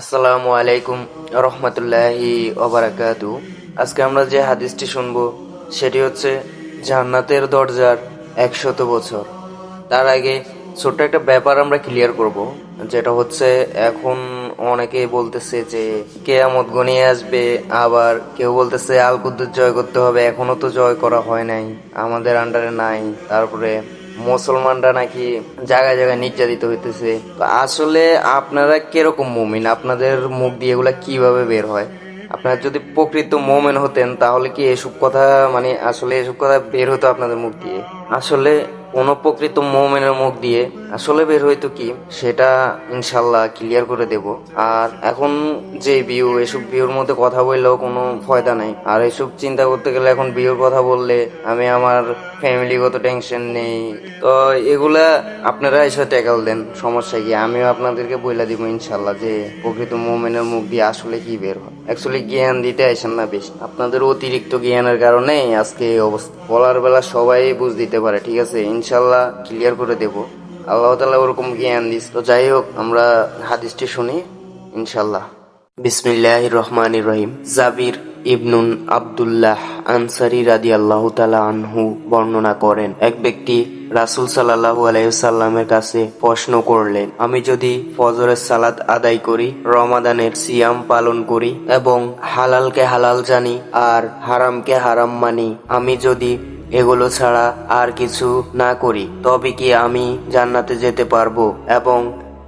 আসসালামু আলাইকুম রহমতুল্লাহি ওবারাকাতু। আজকে আমরা যে হাদিসটি শুনব, সেটি হচ্ছে জান্নাতের দরজার একশত বছর। তার আগে ছোট্ট একটা ব্যাপার আমরা ক্লিয়ার করব, যেটা হচ্ছে এখন অনেকে বলতেছে যে কেয়ামত গনিয়ে আসবে, আবার কেউ বলতেছে আলকুদ্দুর জয় করতে হবে, এখনও তো জয় করা হয় নাই, আমাদের আন্ডারে নাই, তারপরে মুসলমানরা নাকি জায়গায় জায়গায় নির্যাতিত হইতেছে। আসলে আপনারা কীরকম মুমিন? আপনাদের মুখ দিয়ে এগুলা কীভাবে বের হয়? আপনারা যদি প্রকৃত মোমেন হতেন, তাহলে কি এসব কথা মানে আসলে এসব কথা বের হতো আপনাদের মুখ দিয়ে? আসলে কোন প্রকৃত মোমেনের মুখ দিয়ে আসলে বের হইতো কি, সেটা ইনশাল্লাহ ক্লিয়ার করে দেব। আর এখন যে ভিউ এসব ভিউর মধ্যে কথা বললেও কোনো ফায়দা নাই। আর এসব চিন্তা করতে গেলে এখন ভিউর কথা বললে আমি আমার ফ্যামিলিগত টেনশন নেই। তো এগুলা আপনারা এসে ট্যাকল দেন, সমস্যা কি? আমিও আপনাদেরকে বইলা দিব ইনশাল্লাহ যে প্রকৃত মোমেনের মুখ দিয়ে আসলে কি বের হয়। অ্যাকচুয়ালি জ্ঞান দিতে আসেন না বেশি। আপনাদের অতিরিক্ত জ্ঞানের কারণে আজকে অবস্থা। বলার বেলা সবাই বুঝ দিতে পারে, ঠিক আছে? ইনশাল্লাহ ক্লিয়ার করে দেব। আল্লাহ তালা ওরকম জ্ঞান দিস। তো যাই হোক, আমরা হাদিসটি শুনি ইনশাল্লাহ বিসমিল্লাহ রহমান রহিম। জাবির ইবনুন আব্দুল্লাহ আনসারি রাদি আল্লাহ তালা আনহু বর্ণনা করেন, এক ব্যক্তি রাসুল সাল্লাহু আলাইসাল্লামের কাছে প্রশ্ন করলেন, আমি যদি ফজরের সালাত আদায় করি, রমাদানের সিয়াম পালন করি এবং হালালকে হালাল জানি আর হারামকে হারাম মানি, আমি যদি এগুলো ছাড়া আর কিছু না করি, তবে কি আমি জান্নাতে যেতে পারব? এবং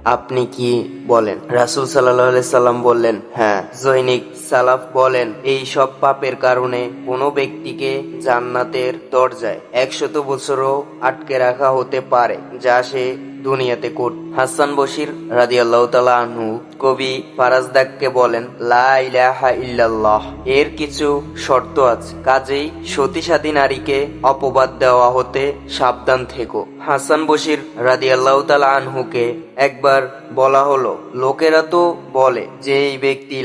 আপনি কি বলেন? রাসুল সাল্লাহ সাল্লাম বললেন হ্যাঁ। জৈনিক সালাফ বলেন, এই সব পাপের কারণে কোনো ব্যক্তিকে জান্নাতের দরজায় একশত বছরও আটকে রাখা হতে পারে, যা সে দুনিয়াতে কোট হাসান বশির রাদি আল্লাহ আনহু কবি ফারাজদাককে বলেন, লা ইল্লাল্লাহ এর কিছু শর্ত আছে। কাজেই সতীসাধী নারীকে অপবাদ দেওয়া হতে সাবধান থেকো। হাসান বশির রাদি আল্লাহ আনহুকে একবার বলা হলো, লোকেরা তো বলে যে এই ব্যক্তি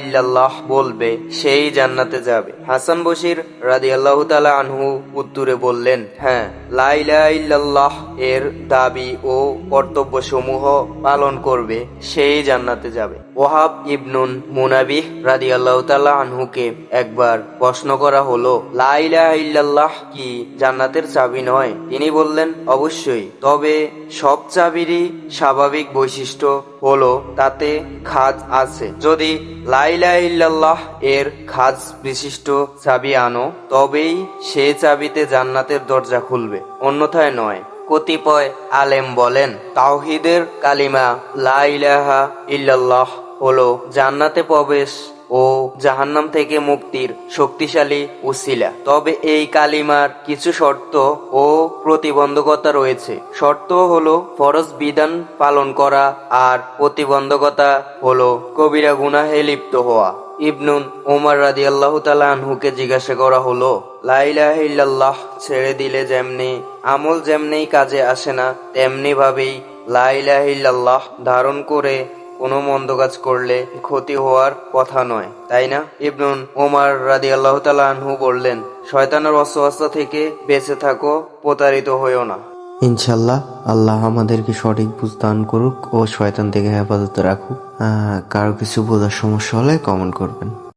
ইল্লাল্লাহ বলবে, সেই জান্নাতে যাবে। হাসান বশির রাদি আল্লাহ আনহু উত্তরে বললেন হ্যাঁ লা ইলাহা ইল্লাল্লাহ এর দাবি ও কর্তব্য সমূহ পালন করবে, সেই জান্নাতে যাবে। ওহাব ইবনুন মুনাবিহ রাদি আল্লাহ আনহুকে একবার প্রশ্ন করা হলো, লা ইলাহা ইল্লাল্লাহ কি জান্নাতের চাবি নয়? তিনি বললেন, অবশ্যই। তবে সব চাবিরই স্বাভাবিক বৈশিষ্ট্য হলো তাতে খাজ আছে। যদি লাইলা এর খাজ বিশিষ্ট চাবি আনো, তবেই সে চাবিতে জান্নাতের দরজা খুলবে। অন্যথায় নয়। কতিপয় আলেম বলেন, তাওহিদের কালিমা লা ইলাহা ইল্লাল্লাহ হলো জান্নাতে প্রবেশ ও জাহান্নাম থেকে মুক্তির শক্তিশালী উসিলা। তবে এই কালিমার কিছু শর্ত ও প্রতিবন্ধকতা রয়েছে। শর্ত হলো ফরজ বিধান পালন করা আর প্রতিবন্ধকতা হলো কবিরা গুনাহে লিপ্ত হওয়া। ইবনুন ওমর রাদি আল্লাহ আনহুকে জিজ্ঞাসা করা হলো লাইলাহ ইল্লাল্লাহ ছেড়ে দিলে যেমনি, আমল যেমনি কাজে আসে না তেমনি ভাবেই লাইলাহ ধারণ করে কোনো মন্দ কাজ করলে ক্ষতি হওয়ার কথা নয়, তাই না? ইবনুন ওমার রাদি আল্লাহ আনহু বললেন, শয়তানের অস্বস্থ থেকে বেঁচে থাকো, প্রতারিত হইও না। ইনশাল্লাহ আল্লাহ আমাদেরকে সঠিক বুঝ দান করুক ও শয়তান থেকে হেফাজত রাখুক। কারও কিছু বোঝার সমস্যা হলে কমেন্ট করবেন।